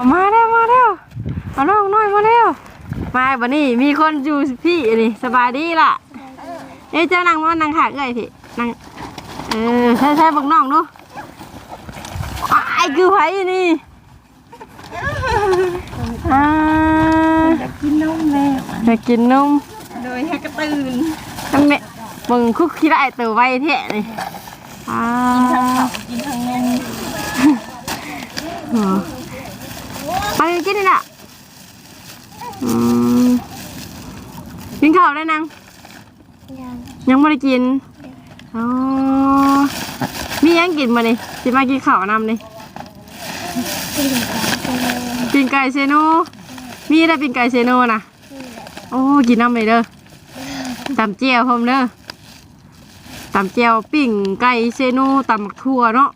เอามาแล้วมาแล้วเอาน้องน้อยมาแล้วมาบันนี้มีคนอยู่พี่นี่สบายดีล่ะเอ้ยเจ้านั่งมานั่งขาเอ้ยพี่นั่งเออใช่ใช่บอกน้องดูอ้ายคือไผนี่อ่ากินนมแล้วจะกินนมโดยให้กระตื่นตั้งเนี่ยมึงคุกคิดได้ตัวไวแท้นี่อ่าทั้งข้าวกินทั้งนมอ๋อ ไปกินนี่ล่ะอืมกินข้าวได้นังยังยังไม่ได้กินอ๋อมียังกินมาเลยสิมากินข้าวนำเลยกินกันเลยปิ่งไก่เซโนมีได้ปิ่งไก่เซโนนะโอ้กินน้ำเลยเด้อตำเจียวพร้อมเด้อตำเจียวปิ่งไก่เซโนตำหมักทั่วเนาะ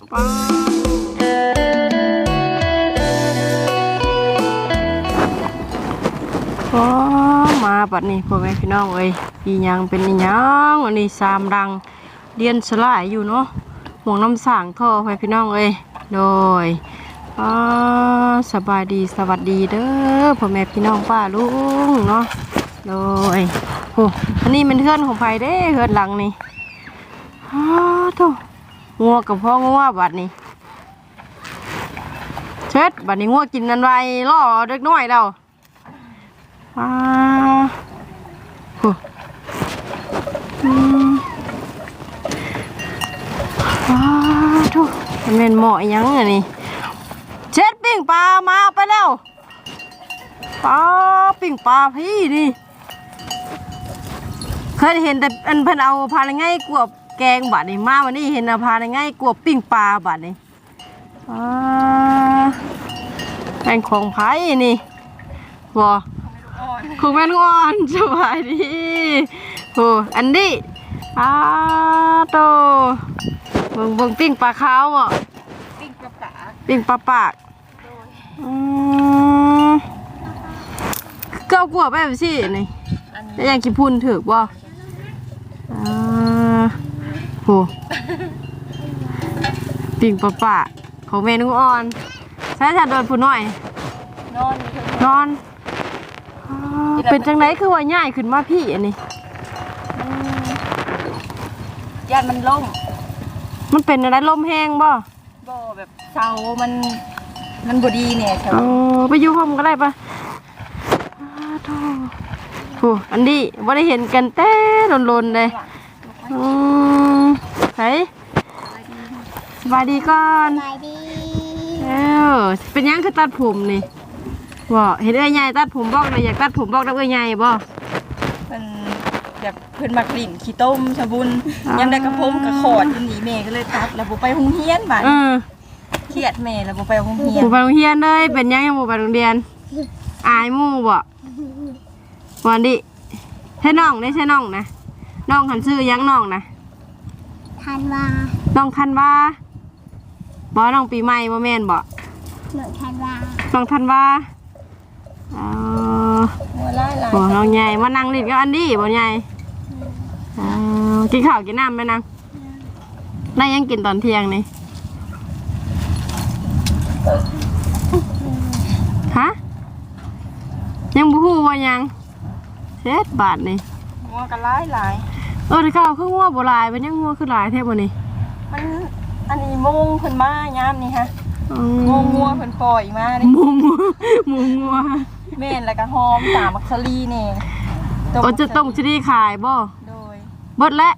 โอ้มาปัดนี้พ่อแม่พี่น้องเอ้ยอีหยังเป็นอีหยังอันนี้สามรังเรียนสลายอยู่เนาะห่วงน้ำสางท่อพ่อแม่พี่น้องเอ้ยโดยอ่าสบายดีสวัสดีเด้อพ่อแม่พี่น้องป้าลุงเนาะโดยโอ้อันนี้เป็นเพื่อนของไผเด้เพื่อนหลังนี่อ้าวโธ่งัวกับพ่องัวบัดนี้เช็ดบัดนี้งัวกินนันไวล่อเด็กน้อยเรา อ้าโอ้อืมอ้าวโธ่มันเป็นหมออีหยังอันนี้เช็ดปิ่งปลามาไปแล้วปลาปิ่งปลาพี่นี่เคยเห็นแต่อันเพิ่นเอาพาในง่ายกวบแกงบาดนี่มาวันนี้เห็นเอาพาในง่ายกวบปิ่งปลาบาดนี่อ่าแม่งของไผ่นี่บ อของแม่นกอ่อนสบายดีโหอันนี้อ้าโตเบิ่งเบิ่งปิ่งปลาขาวบ่ปิ้งกระป๋าปิ่งปลาปากอืมเก้ากลัวไปแบบสินี่อันแล้วยังกินพุ่นถือกบ่อ่าโหปิ่งปลาปากของเมนูอ่อนใช้ถัดโดนผู้น้อย นอนอยู่เถอะนอนอ่า เป็นจังไดคือว่าใหญ่ขึ้นมาพี่อันนี้ญาติมันล่มมันเป็นอะไรลมแห้งบ่บ่แบบเสามัน มันบดีเนี่ยแถวเอาไปอยู่ห้องก็ได้ปะอ้าโธ่โหอันนี้ว่าได้เห็นกันแต่ลนๆเลยอืมไหนสบายดีก่อนสบายดี เอ้าเป็นหยังคือตัดผมนี่ บ่เห็นเอ้ยใหญ่ตัดผมบอกเลยอยากตัดผมบอกแล้วเอ้ยใหญ่บ่ เพิ่นแบบเพิ่นมากลิ่นขี้ต้มชะบุญอ๋อยามได้กระพมกระขอดอยู่หนีแม่ก็เลยตัดแล้วบ่ไปโรงเรียนบัดเออเครียดแม่แล้วบ่ไปโรงเรียนผู้ไปโรงเรียนเลยเป็นหยังยังบ่ไปโรงเรียน อายหมู่บ่วันดิใช่น้องได้ใช่น้องนะน้องหันซื้อหยังน้องนะทันวาน้องทันว่าบ่น้องปีใหม่บ่แม่นบ่หนูทันวาน้องทันว่าเออหัวลายลายบ่น้องใหญ่มานั่งลิ้นกับอันดี้บ่ใหญ่เออกินข้าวกินน้ำไหมนางได้ยังกินตอนเที่ยงนี่ฮะยังบ่ฮู้ว่ายังเจ็ดบาทนี่หัวก็ลายลายเออที่เขาคืองัวบ่หลายเป็นยังงัวคือหลายแท้บ่นี่มันอันนี้มุงเพิ่นมายามนี่ฮะอืมงัวงัวเพิ่นปล่อยมานี่หมูงัวหมูงัว แม่นแล้วก็หอมตามักซะลีนี่โอ้จะต้องจะได้ขายบ่โดยเบิดแล้ว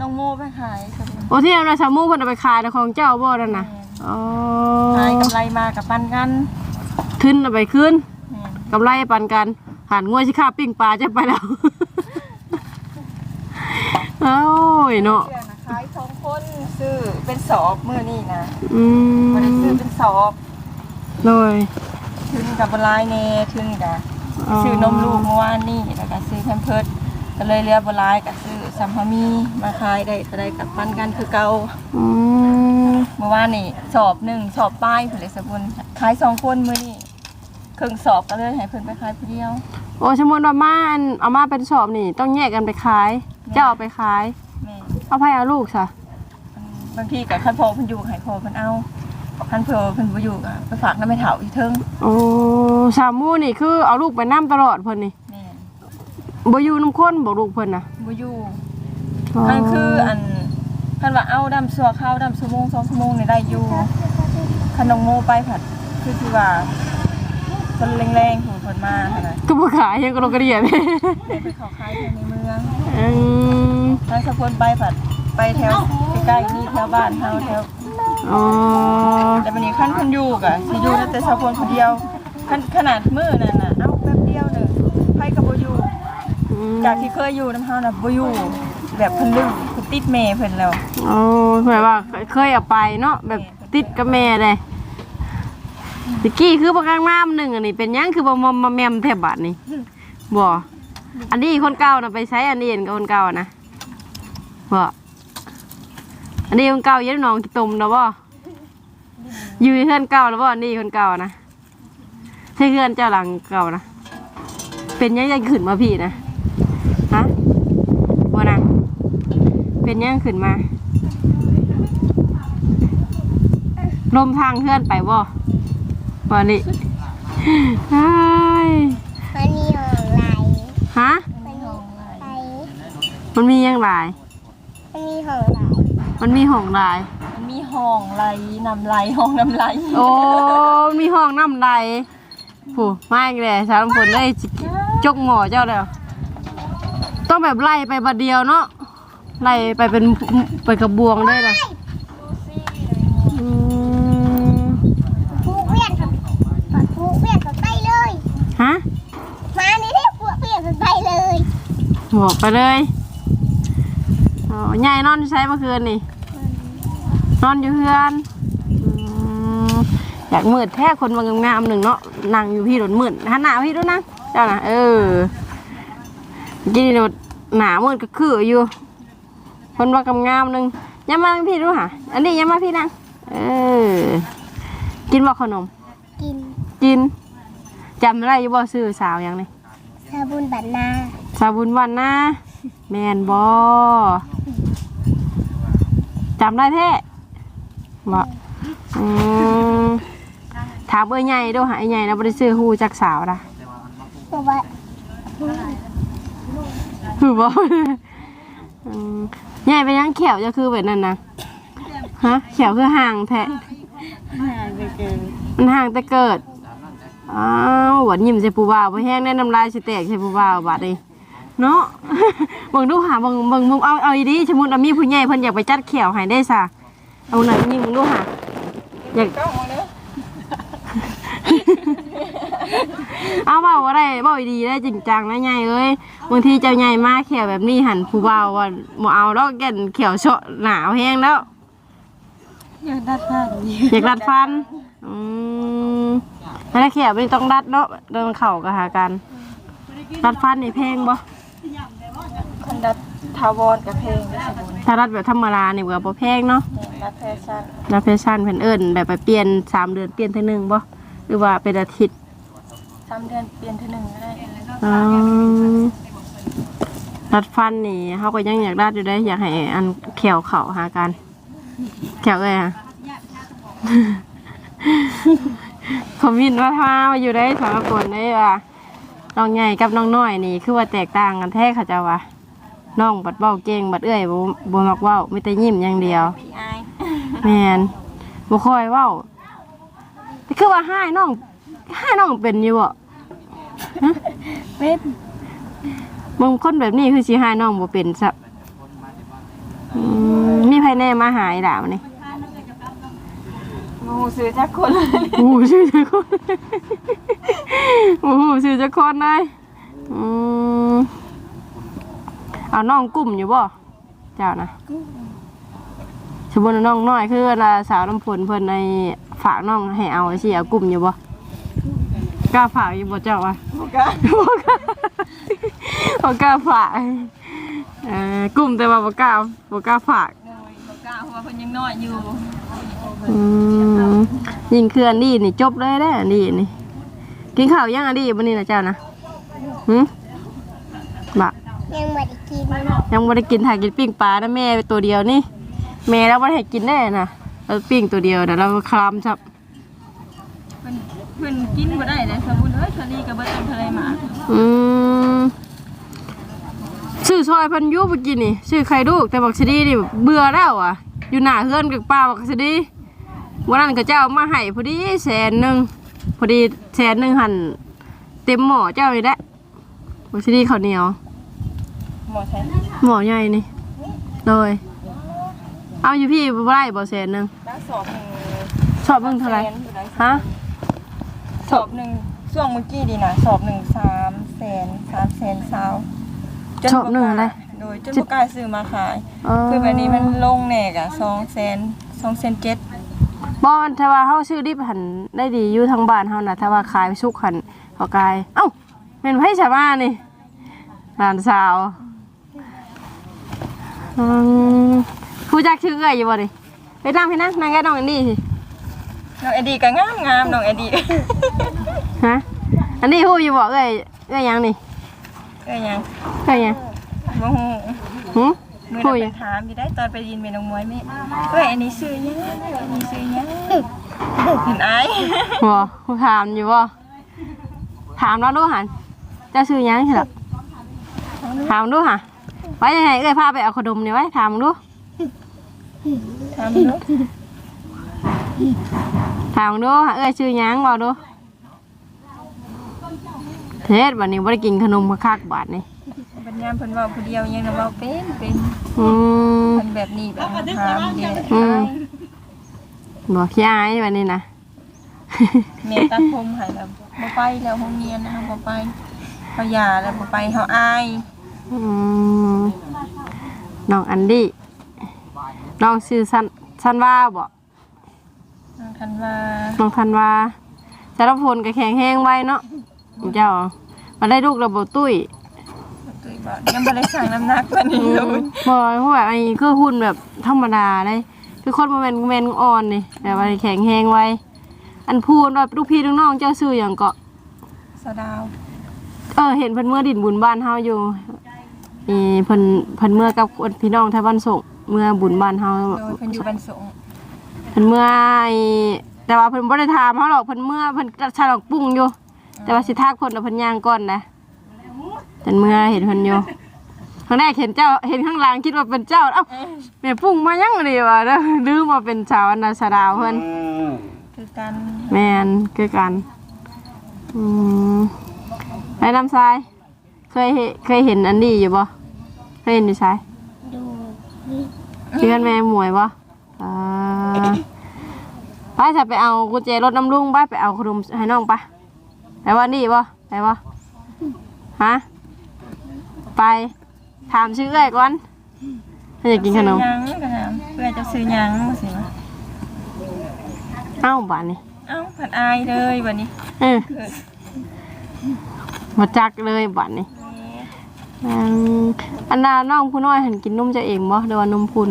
น้องโมไปขายครับโอ้ที่นำราชามูเพิ่นเอาไปขายนะของเจ้าบ่นั่นน่ะอ๋อขายกำไรมากับปันกันขึ้นเอาไปขึ้นแม่นกำไรปันกันหันงวยสิค่าปิ้งปลาจะไปแล้วโอ้ยเนาะเดือนนะขายสองคนซื้อเป็นสอบมื้อนี้นะอืมบ่ได้ซื้อเป็นสอบโดย ทุนกับบลายแน่ทุนกับซื้อนมลูกเมื่อวานนี่แล้วก็ซื้อแพมเพิร์สก็เลยเหลือบลายกับซื้อซัมพามีมาขายได้ก็ได้กับปันกันคือเก่าอืมเมื่อวานนี่สอบหนึ่งสอบป้ายผลิตสบุนขายสองคนมื้อนี้ครึ่งสอบก็เลยให้เพิ่นไปขายผู้เดียวโอ้สมมุติว่ามาอันเอามาเป็นสอบนี่ ต้องแยกกันไปขายเจ้าเอาไปขายแม่เอาไปเอาลูกซะบางทีกับคันพอเพิ่นอยู่ให้พอเพิ่นเอา พันเพื่อเพิ่นบ่อยู่ก็ไปฝากน้ำไม่เฒ่าอีกเทิงโอ้สามหมู่นี่คือเอาลูกไปนํตลอดเพิ่นนี่แม่นบ่อยู่นํคนบ่ลูกเพิ่นน่ะบ่อยู่อันคืออันคันว่าเอาดำซัวข้าวดำชั่วโมง2ชั่วโมงนี่ได้อยู่คันน้องโมไปผัดคือที่ว่าคนแรงๆของเพิ่นมาหั่นน่ะก็บ่ขายยังก็ลงกระเดียดไปเขาขายอยู่ในเมือง อืม ทางสะพนไปผัดไปแถวใกล้ๆนี่แถวบ้านเฮาแถว อ๋อแต่วันนี้ขั้นคนอยู่กะสิอยู่แต่สะพนคนเดียวขั้นขนาดมือนั่นน่ะเอาแป๊บเดียวหนึ่งไผกับบ่อยู่อืมจากที่เคยอยู่น้ำเฮาน่ะบ่อยู่แบบเพิ่นลืมเพิ่นติดแม่เพิ่นแล้วโอ้หมายว่าเคยเอาไปเนาะแบบติดกับแม่เลยตะกี้คือประกางน้ำหนึ่งอันนี้เป็นหยังคือบ่มอมมาแมมแทบบัดนี่บ่อันนี้คนเก่านะไปใช้อันนี้เห็นกับคนเก่านะบ่ อันนี้คนเก่าเย็นน้องกิตมนะบ่อยู่ในเพื่อนเก่าแล้วบ่อันนี้คนเก่านะใช่เพื่อนเจ้าหลังเก่านะ เป็นหยังยังขึ้นมาพี่นะ ฮะบ่นะเป็นหยังขึ้นมา ลมทางเพื่อนไปบ่บ่นี่ไอ้มันมีหองไหลฮะ มันมีไหลมันมียังหลายมันมีหองไหล มันมีห้องหลาย มันมีห้องไหลน้ำไหลห้องน้ำไหลโอ้มันมีห้องน้ำไหลผู้มาอีกแล้วสารฝนได้สิจกหมอเจ้าแล้วต้องแบบไล่ไปบัดเดียวเนาะไล่ไปเป็นไปกระบวงได้นะอืมผูกเวียนกับผูกเวียนกับไปเลยฮะมาในที่ผูกเวียนกับไปเลยหมวกไปเลยอ๋อยายนอนอยู่ใช้เมื่อคืนนี่ นอนอยู่เพื่อนอืมอยากมืดแท้คนบางงามๆหนึ่งเนาะนั่งอยู่พี่โดนมืดหันหน้าพี่ด้วยนะเจ้าน่ะเออเมื่อกี้นี่หนามืดก็คืออยู่ คนบางงามๆหนึ่งย้ำมาพี่ดูค่ะอันนี้ย้ำมาพี่นั่งเออกินบ่ขนม กินกินจำได้อยู่บ่ซื้อสาวยังนี่ซาบุนบัตนาสาบุญวันนะแมนบอจำได้แท้ บ่อืมถามเอ้ยใหญ่เด้วยหาไอ้ใหญ่แล้วบ่ได้ซื้อฮู้จักสาวนะบอกว่าคือบ่อืมใหญ่ไปยังแขวจะคือแบบนั้นนะฮะแขวคือห่างแท้มันห่างแต่เกิดอ้าวหวานยิ้มใส่ปูบ่าวบ่แห้งแน่น้ำลายสิแตกใส่ปูบ่าวบัดนี้เนาะ เบิ่งดูหาเบิ่งเบิ่งมุมเอาเอาอีดีสมมุติว่ามีผู้ใหญ่เพิ่นอยากไปจัดแขวให้ได้ซะ เอาหน่อยยิ้มเบิ่งดูหาอยากก็เอาเลยเอาเบาอะไรเบาดีได้จริงจังนะใหญ่เอ้ยบางทีเจ้าใหญ่มากเขียวแบบนี้หันผู้เบาว่าบ่เอาดอกแก่นเขียวเชาะหนาวแห้งแล้วอยากดัดผ้าดีอยากดัดฟันอืมแล้วเขียวไม่ต้องดัดเนาะเดินเข่ากับหากันดัดฟันนี่แพงบ่ คันดัดทาวรกับเพลงด้วยสะบุนถ้าดัดแบบธรรมดานี่ก็บ่แพงเนาะเนี่ยดัดแฟชั่นดัดแฟชั่นเพิ่นเอิ้นแบบไปเปลี่ยนสามเดือนเปลี่ยนเทื่อหนึงบ่หรือว่าเป็นอาทิตย์สามเดือนเปลี่ยนเทีหนึ่งก็ได้อืมดัดฟันนี่เขาก็ยังอยากดัดอยู่ได้อยากให้อันแขวเข่าหากันแขวเลยอะคอมมินว่าถ้ามาอยู่ได้สารกลได้ว่าน้องใหญ่กับน้องน้อยนี่ คือว่าแตกต่างกันแท้เขาจะว่า น้องบัดเบ้าเก่งบัดเอ้อยบ่บ่มักเว้ามีแต่ยิ้มอย่างเดียว พี่อาย แมนบ่ค่อยเว้าแต่คือว่าให้น้องให้น้องเป็นอยู่บ่เป็นบางคนแบบนี้คือสิหายน้องบ่เป็นซะอืมมีภายในมาหายด่ามันนี่งูซื้อจักคนเลยโอ้โหชื่อจักคน โอ้โหชื่อจักคนเลยอืม เอาน้องกลุ่มอยู่บ่เจ้านะสมมุติว่าน้องน้อยคือเวลาสาวลำพลเพิ่นในฝากน้องให้เอาสิเอากลุ่มอยู่บ่กล้าฝากอยู่บ่เจ้าวะบุกะบ่กล้าฝากเอ่อกลุ่มแต่ว่าบ่กล้าบ่กล้าฝากเลยบุกะเพราะว่าเพิ่นยังน้อยอยู่อืมยิงเคลื่อนดีนี่จบเลยได้ออันนี้นี่กินข้าวยังอันนี้วันนี้นะเจ้านะหืมบะ ยังไม่ได้กินยังไม่ได้กินถ่ายกินปิ้งปลานะแม่ไปตัวเดียวนี่ แม่แล้วไม่ได้ให้กินแน่น่ะเอเราปิ้งตัวเดียวเดี๋ยวเราคลามจับเพิ่นเพิ่นกินบ่ได้เลยสมมุติเอ้ยเชอรี่ก็บ่ต้องทะเลหมาอืมชื่อซอยเพันอยุเมื่อกี้นี่ชื่อไข่ลูกแต่บักชะดีนี่เบื่อแล้วอะ อยู่หน้าเฮือนกับป้าบักชะดีวันนั้นก็เจ้ามาให้พอดีแสนหนึ่งพอดีแสนหนึ่งหันเต็มหม้อเจ้าเลยแหละบักชะดีข้าวเหนียว หมอใช่หม้อใหญ่นี่เลยเอาอยู่พี่บ่ได้บ่แสนหนึ่งได้สอบหนึงชอบเบิ่งเท่าไหร่แสนอยู่ได้ฮะสอบหนึงช่วงเมื่อกี้ดีนะสอบหนึ่งสามแสนสามแสนสาวจชอบหนึ่งอะไร โดยจนบ่กล้าซื้อมาขายเออคือแบบนี้มันลงแน่กะสองแสนสองแสนเจ็ดบ่ถ้าว่าเฮาซื้อดิบหันได้ดีอยู่ทางบ้านเฮาน่ะถ้าว่าขายสุกหันเฮากาย เอ้าแม่นไผชาวบ้านนี่หลานสาว อืมผู้จักชื่อเอ้ยอยู่บ่ดิไปนั่งพี่นั่งนั่งแกน้องอันนี้สิน้องเอดีก็งามงามน้องเอดีฮะอันนี้ฮู้อยู่บ่เอ้ยเอ้ยหยังนี่เอ้ยยังเอ้ยหยังบ่ฮู้หึมื้อฮู้นั้นหไปยังถามอยู่ได้ตอนไปยินเมนองมวยแม่เอ้ยอันนี้ซื้อยังเอ้ยอันนี้ซื้อยังเห็นอายบ่ผู้ถามอยู่บ่ถามแล้วดูหันเจ้าชื่อหยังสิล่ะถามดูหะ ไว้ยังไงเอ้ยพาไปเอาขนมนี่ไว้ถามดูถามดูถามดูหาเอ้ยชื่อหยังเว่าดูเทศวันนี้บ่ได้กินขนมคักๆบาทนี่บัดยามเพิ่นเว้าผู้เดียวยังน่ะเว้าเป็นเป็นอืมเพิ่นแบบนี้แบบถามเด้อืมอายบอกขี้อายวันนี้นะ แม่ตัดผมให้แล้วบ่ไปแล้วโรงเรียนนะบ่ไปเขาหย่าแล้วบ่ไปเฮาอาย อืมน้องอันดี้น้องชื่อสันสันว่าบ่น้องทันว่าน้องทันว่าสารพลก็แข็งแห้งไว้เนาะเจ้ามาได้ลูกระบบตุ้ยตุ้ยบอกยังบ่ได้สั่งน้ำหนักปานนี้เลยบ่เพราะว่าอันนี้คือหุ่นแบบธรรมดาเลยคือคนบ่แม่นแม่นอ่อนนี่แต่ว่าแข็งแห้งไว้ อันพูดว่าลูกพี่ลูกน้องเจ้าซื้อหยังเกาะสะดาว เออเห็นเพิ่นเมื่อดินบุญบ้านเฮาอยู่ นี่เพิ่นเพิ่นเมื่อกับคนพี่น้องไทยบ้านส่งเมื่อบุญบ้านเฮาโดยเพิ่นอยู่บ้านสงฆ์เพิ่นเมื่อไอ้แต่ว่าเพิ่นบ่ได้ถามเฮาหรอกเพิ่นเมื่อเพิ่นฉลองปรุงอยู่ แต่ว่าสิทักคนแล้วเพิ่นย่างก่อนนะเพิ่นเมื่อเห็นเพิ่นอยู่ครั้งแรกเห็นเจ้าเห็นข้างหลังคิดว่าเป็นเจ้าเอ้าแม่ปรุงมายังนี่วะเด้อลืมว่าเป็นชาวอันนาสดาวเพิ่นคือกันแม่นคือกันอืมไอ้น้ำทราย เคยเห็นเคยเห็นอันนี้อยู่บ่เคยเห็นอยู่ใช่ดูชื่อกันแม่หมวยบ่อ่าไปจะไปเอากุญแจรถน้ำลุงไปไปเอาขนมให้น้องไปไปว่านี่บ่ไปบ่ฮะไปถามชื่อเอ้ยก่อนถ้าอยากกินขนมซื้อหยังก็ถามเพื่อจะซื้อหยังมาสิมาเอ้าบ้านนี่เอ้าผัดอายเลยวันนี้เออมาจักเลยบ้านนี่ อืมอันดาน้องผู้น้อยหันกินนมเจะเองบ่หรือว่านมพุน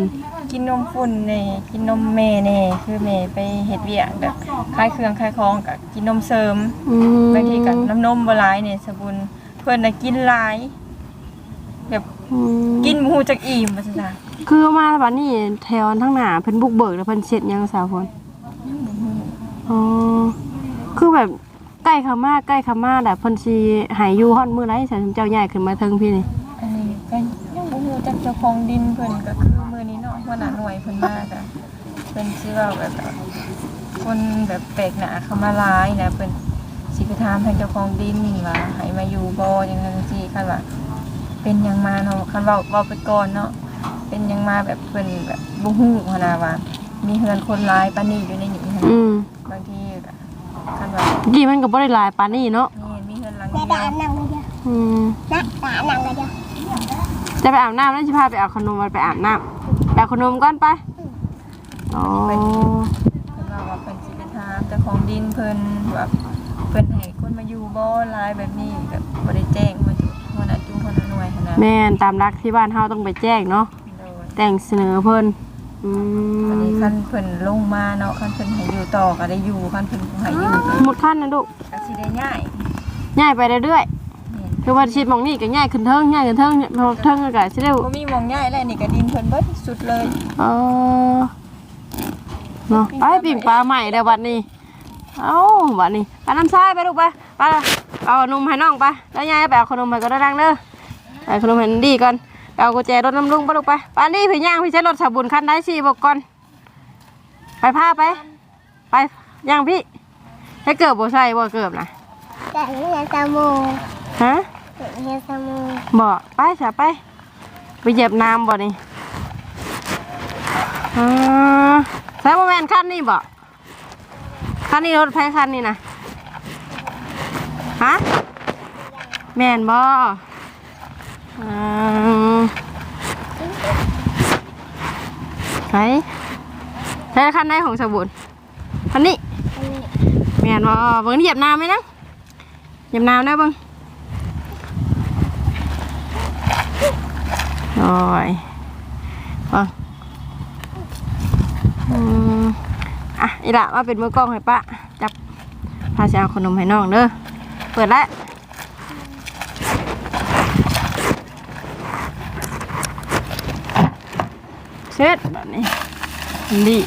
กินนมฝุ่นเน่กินนมเมเน่คือเมไปเฮ็ดเวียกแบบคลายเครื่องคลายของกับกินนมเสริมอืมบางทีกับน้ำนมบ่หลายเนี่ยสบุนเพิ่นน่ะกินหลาย แบบอืมกินบ่ฮู้จักอิ่มว่าซั่นจ้ะคือมาบ้านนี่แถวทั้งหน้าเพิ่นบุกเบิกแล้วเพิ่นเช็ดหยังสาวพนอ๋อคือแบบ ใกล้เขามาใกล้เขามาแบบเพิ่นสิใหายอยู่ฮอดมื้อไรฉันเจ้าใหญ่ขึ้นมาเทิงพี่นี่อันนี้ก็ยังบ่ฮู้จักเจ้าของดินเพิ่นก็คือมื้อนี้เนาะหัวหน้าหน่วยเพิ่นมาก็เพิ่นสิเว้าแบบคนแบบแปลกหน้าเข้ามาหลายนะเพิ่นสิไปถามทางเจ้าของดินว่าให้มาอยู่บ่จังซั่นจังซี่คันว่าเป็นหยังมาเนาะคันเว้าเว้าไปก่อนเนาะเป็นหยังมาแบบเพิ่นแบบบ่ฮู้หัวหน้าว่า มีเฮือนคนหลายปานนี้อยู่ในนี้หั่นอืมบางทีก็ คันว่าเมื่อกี้มันก็บ่ได้หลายปานนี้เนาะนี่มีเฮือนหลังแม่เดีดายวนั่งเลยเดียวอืมนะตานั่งเลยเดียวจะไปอาบน้ำแล้วจะพาไปเอาขนมมาไปอาบน้ำไปเอาขนมก่อนไปอ๋อเพิ่นว่าว่าเพิ่นสิไปถามเจ้าของดินเพิ่นว่าเพิ่นให้คนมาอยู่บ่หลายแบบนี้ก็บ่ได้แจ้งมาหัวหน้าจุ้มหัวหน้าหน่วยหั่นน่ะแม่นตามรักที่บ้านเฮาต้องไปแจ้งเนาะโดยแต่งเสนอเพิ่น อืวันมนี้คันเพิ่นลงมาเนาะคันเพิ่นให้อยู่ต่อก็ได้อยู่คันเพิ่นบ่ให้อยู่ก็หมดขั้นนะลูกก็สิได้ง่ายง่ายไปเรื่อยแม่นๆคือว่าชิดหมองนี่ก็ง่ายขึ้นเทิงง่ายขึ้นเทิงพอเทิงก็สิได้บ่มีหมองง่ายแล้วนี่ก็ดินเพิ่นเบิดสุดเลยเออเนาะไปปิ่งปลาใหม่เดี๋ยวบัดนี้เอ้าบัดนี้ไปน้ำทรายไปลูกไปไปเอานมให้น้องไปแล้วยายไปเอาขนมให้ก็ได้ดังเด้อไปขนมให้ดีก่อนไป เอากุญแจรถน้ำลุงไปลูกไปไปนี่พี่ย่างพี่ใช้รถสาบุญคันได้สี่บอกก่อน ไปพาไป ไปย่างพี่ให้เกิบบ่ใช่บ่เกิบนะแต่เรียนสมูฮะแต่เรียนสมูบ่ไปสะไป ไปเหยียบน้ำบ่นี่อ่าใช่บ่แม่นคันนี้บ่คันนี้รถไฟคันนี้นะฮะแม่นบ่ อ่าไหนใช่คันไหนของสบุญคันนี้อันนี้แม่นบ่เบิ่งเหยียบน้ำไหมนะเหยียบน้ำได้เบิ่งโอ้ยเบิ่งอืมอะอีละมาเป็นมือกล้องให้ป้าจับพาจะเอาขนมให้น้องเด้อเปิดแล้ว เสร็จแบบนี้ดี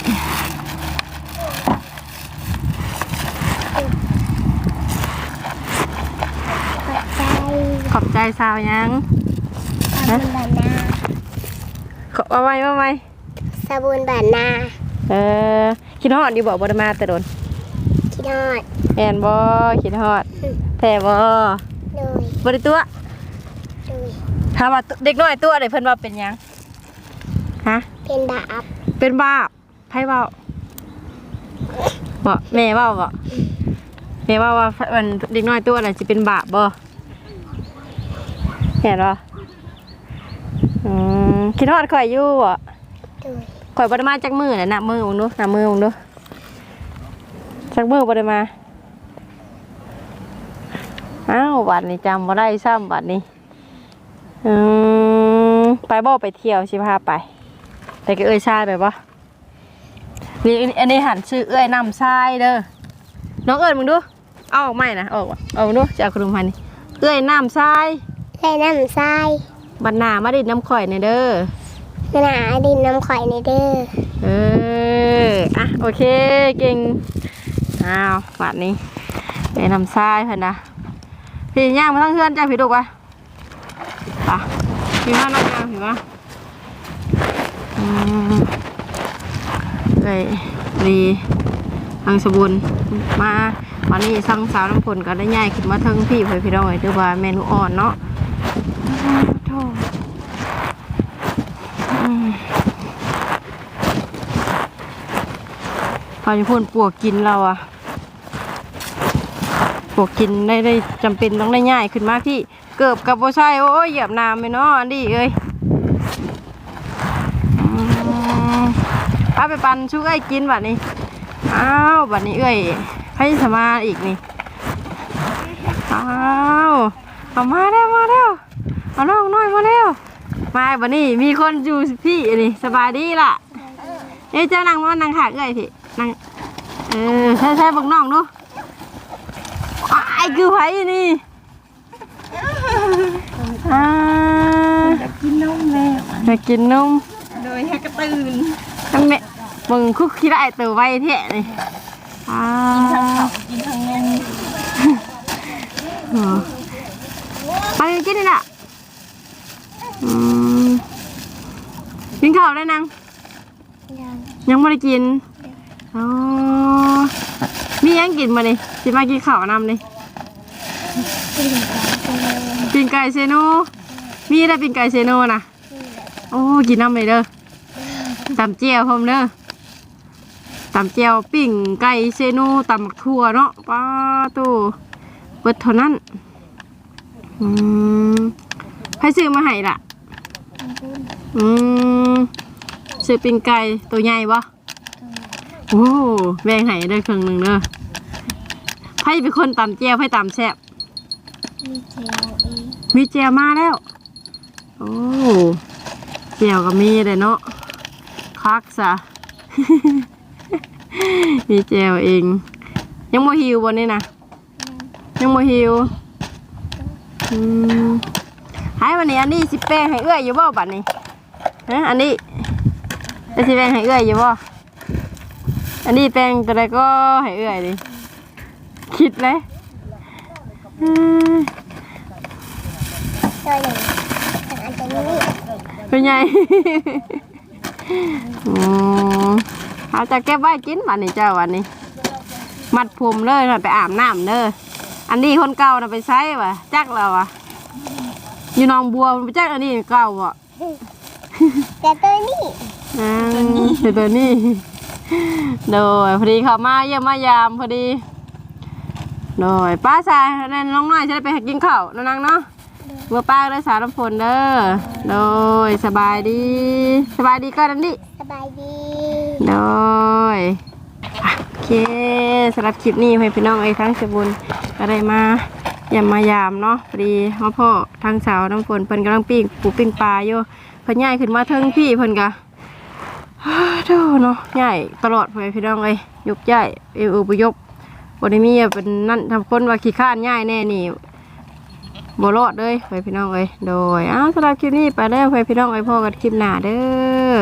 ขอบใจขอบใจสาวยังสาบุญบานนาขอเอาไว้เอาไว้สาบุญบานนาเออคิดฮอดดีบอกบไดมาแต่โดนคิดฮอดแอนบอคิดฮอดแท่บอโดยบริตัวโดยถามว่าเด็กน้อยตัวเด็กเพิ่นว่าเป็นหยัง ฮะ เป็นบาปเป็นบ้าปไพ่เว้าบอกแม่เว้าบอกแม่เว่าว่ามันเด็กน้อยตัวน่ะจะเป็นบาปบ่เห็นบ่อืมคิดฮอดข่อยอยู่บ่โดยข่อยบ่ได้มาจากมือน่ะนับมือองดูนับมือองดูจากมือบ่ได้มาอ้าวบัดนี้จำบ่ได้ซ้ำบัดนี้อืมไปบ่ไปเที่ยวสิพาไป ไปกับเอ้ยชายไปบ่นี่อันนี้หันชื่อเอ้ยนำชายเด้อ น้องเอิญมึงดู เอาออกใหม่นะเอาออกเอามึงดูจะเอาขนมพันนี่เอ้ยน้ำชายใส่น้ำทรายบัดหน้ามาดิดน้ำข่อยในอยเด้อขนาดินน้ำข่อยในเด้อ เออ อะโอเคเก่ง อ้าวบัดนี้ไปนำทรายเพิ่นนะพี่ย่างมาทั้งเพื่อนจ้าพี่ดุกวะไปะพี่ว่าน้องย่างพี่ว่าอืม เอ้ยดีทางสบุญมาวันนี้สั่งสาวน้ำผลก็ได้ง่ายขึ้นมาเทั้งพี่เพื่อพี่น้องเอ้ยด้วยว่าเมนูอ่อนเนาะอ้าวโธ่อืมพายุพ่นปวกกินเราอะปวกกินได้ได้จำเป็นต้องได้ง่ายขึ้นมากที่ เกือบกับโบใช่โอ้ยเหยียบน้ำไปเนาะอันนี้เอ้ยอืมเอา ไปปันชุกไอ้กินบัดนี้อ้าวบัดนี้เอ้ยให้สมาอีกนี่อ้าวเอามาแล้วมาแล้วเอาน้องน้อยมาแล้วมาบัดนี้มีคนอยู่พี่นี่สบายดีล่ะเอ้ยเจ้านั่งว่านั่งขาเอ้ยพี่นั่งเออใช่ใช่บอกน้องดูอ้ายคือไผนี่อ่าจะกินนมแล้วอยากกินนมโดยให้กระตื่นทั้งแม่ มึงคุกคิดได้ตัวไวแท้นี่อ่าทั้งเขากินทั้งนมเออไปกินนี่ล่ะอืมกินข้าวได้นังยังยังไม่ได้กินอ๋อมียังกินมาเลยสิมากินข้าวนำเลยกินกับสมูปิ่งไก่เซโนมีได้ปิ่งไก่เซโนนะโอ้กินน้ำเลยเด้อตำเจียวพร้อมเด้อ ตำเจียวปิ่งไก่เซโนตำหมักทั่วเนาะป้าตู้เบิดเท่านั้นอืมให้ซื้อมาให้ล่ะ อืมซื้อปิ่งไก่ตัวใหญ่ปะโอ้แบ่งให้ได้ครึ่งหนึ่งเด้อให้เป็นคนตำเจียวให้ตำแซ่บมีเจลเองมีเจียวมาแล้ว โอ้เจียวก็มีเลยเนาะคักซะ มีเจียวเอง ยังโมหิวบนนี่นะยังโมหิวอืมให้วันนี้อันนี้สิแป้งให้เอื้อยอยู่บ่บัดนี้ฮะอันนี้จะสิแป้งให้เอื้อยอยู่บ่อันนี้แปลงตัวใดก็ให้เอื้อยดิคิดเลยอืมตัวหนึ่งอันตัวนี้เป็นไง อืม เอาจะเก็บไว้กินวันนี้เจ้าวันนี้ มัดผมเลยน่ะไปอาบน้ำเด้ออันนี้คนเก่าน่ะไปใช้วะจักแล้ววะอยู่หนองบัวมันไปจักอันนี้เก่าอะแต่ตัวนี้อ่าเดี๋ยวตัวนี้โดยพอดีเขามาเยี่ยมมายามพอดีโดยป้าชายนั่นน้องน้อยจะได้ไปกินข้าวนั่นนังเนาะเมื่อป้าได้สารน้ำฝนเด้อโดยสบายดี สบายดีก็นั่นดิส บายดีโดยอะโอเคสำหรับคลิปนี้ให้พี่น้องไอ้ทั้งสบุญก็ได้มาอย่ามายามเนาะพอดีพ่อพ่อทางสาวน้ำฝนเพิ่นกำลังปิ้งปูปิ้งปลาอยู่เพิ่นใหญ่ขึ้นมาเทิงพี่เพิ่นกะเด้อเนาะใหญ่ตลอดไปพี่น้องเลยยกใหญ่เอวอุปยกบริมีเป็นนั่นทำคนว่าขี้ข้านง่ายแน่นี่บรอดเลยไปพี่น้องเลยโดยอ้าวสำหรับคลิปนี้ไปแล้วไปพี่น้องเลยพ่อกันคลิปหน้าเด้อ